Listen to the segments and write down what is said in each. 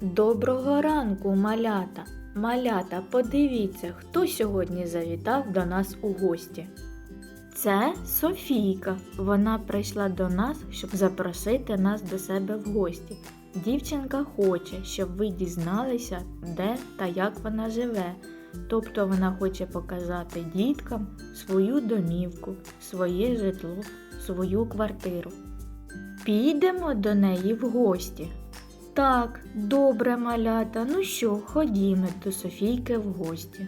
Доброго ранку, малята. Малята, подивіться, хто сьогодні завітав до нас у гості. Це Софійка. Вона прийшла до нас, щоб запросити нас до себе в гості. Дівчинка хоче, щоб ви дізналися, де та як вона живе. Тобто вона хоче показати діткам свою домівку, своє житло, свою квартиру. Підемо до неї в гості. Так, добре, малята. Ну що, ходімо до Софійки в гості.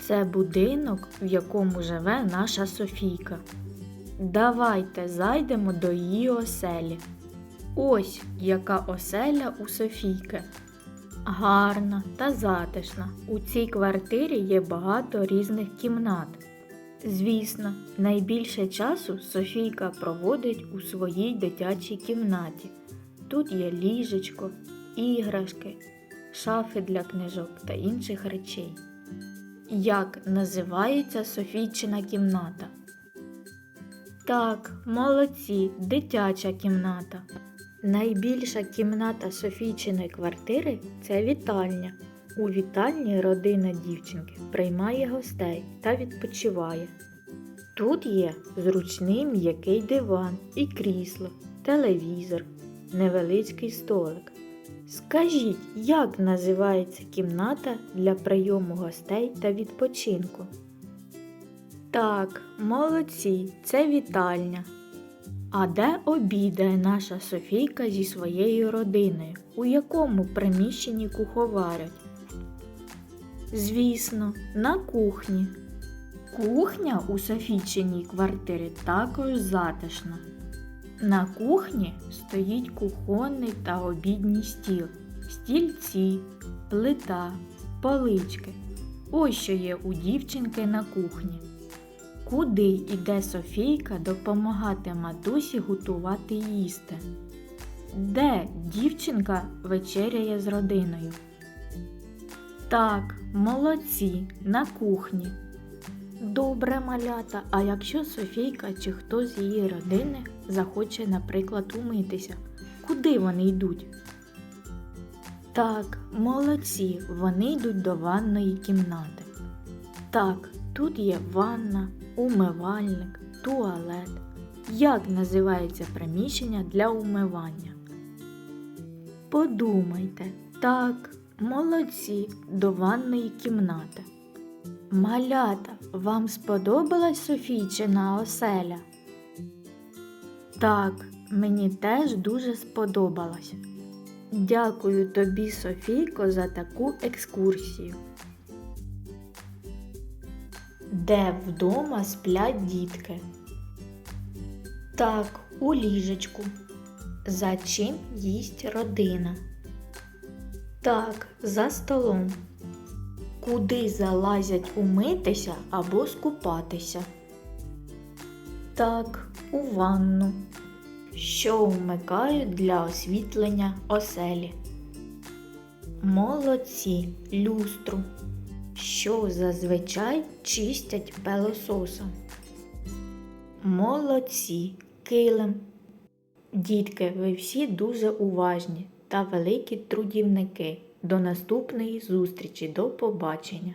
Це будинок, в якому живе наша Софійка. Давайте зайдемо до її оселі. Ось яка оселя у Софійки. Гарна та затишна. У цій квартирі є багато різних кімнат. Звісно, найбільше часу Софійка проводить у своїй дитячій кімнаті. Тут є ліжечко, іграшки, шафи для книжок та інших речей. Як називається Софійчина кімната? Так, молодці, дитяча кімната. Найбільша кімната Софійчиної квартири це вітальня. У вітальні родина дівчинки приймає гостей та відпочиває. Тут є зручний м'який диван і крісло, телевізор, невеличкий столик. Скажіть, як називається кімната для прийому гостей та відпочинку? Так, молодці, це вітальня. А де обідає наша Софійка зі своєю родиною? У якому приміщенні куховарять? Звісно, на кухні. Кухня у Софійчиній квартирі також затишна. На кухні стоїть кухонний та обідній стіл, стільці, плита, полички. Ось що є у дівчинки на кухні. Куди йде Софійка допомагати матусі готувати їсти? Де дівчинка вечеряє з родиною? Так, молодці, на кухні. Добре, малята, а якщо Софійка чи хтось з її родини захоче, наприклад, умитися, куди вони йдуть? Так, молодці, вони йдуть до ванної кімнати. Так, тут є ванна, умивальник, туалет. Як називається приміщення для умивання? Подумайте, так, молодці, до ванної кімнати. Малята, вам сподобалась Софійчина оселя? Так, мені теж дуже сподобалось. Дякую тобі, Софійко, за таку екскурсію. Де вдома сплять дітки? Так, у ліжечку. За чим їсть родина? Так, за столом. Куди залазять умитися або скупатися? Так, у ванну. Що вмикають для освітлення оселі? Молодці, люстру. Що зазвичай чистять пелососом? Молодці, килим. Дітки, ви всі дуже уважні та великі трудівники. До наступної зустрічі, до побачення!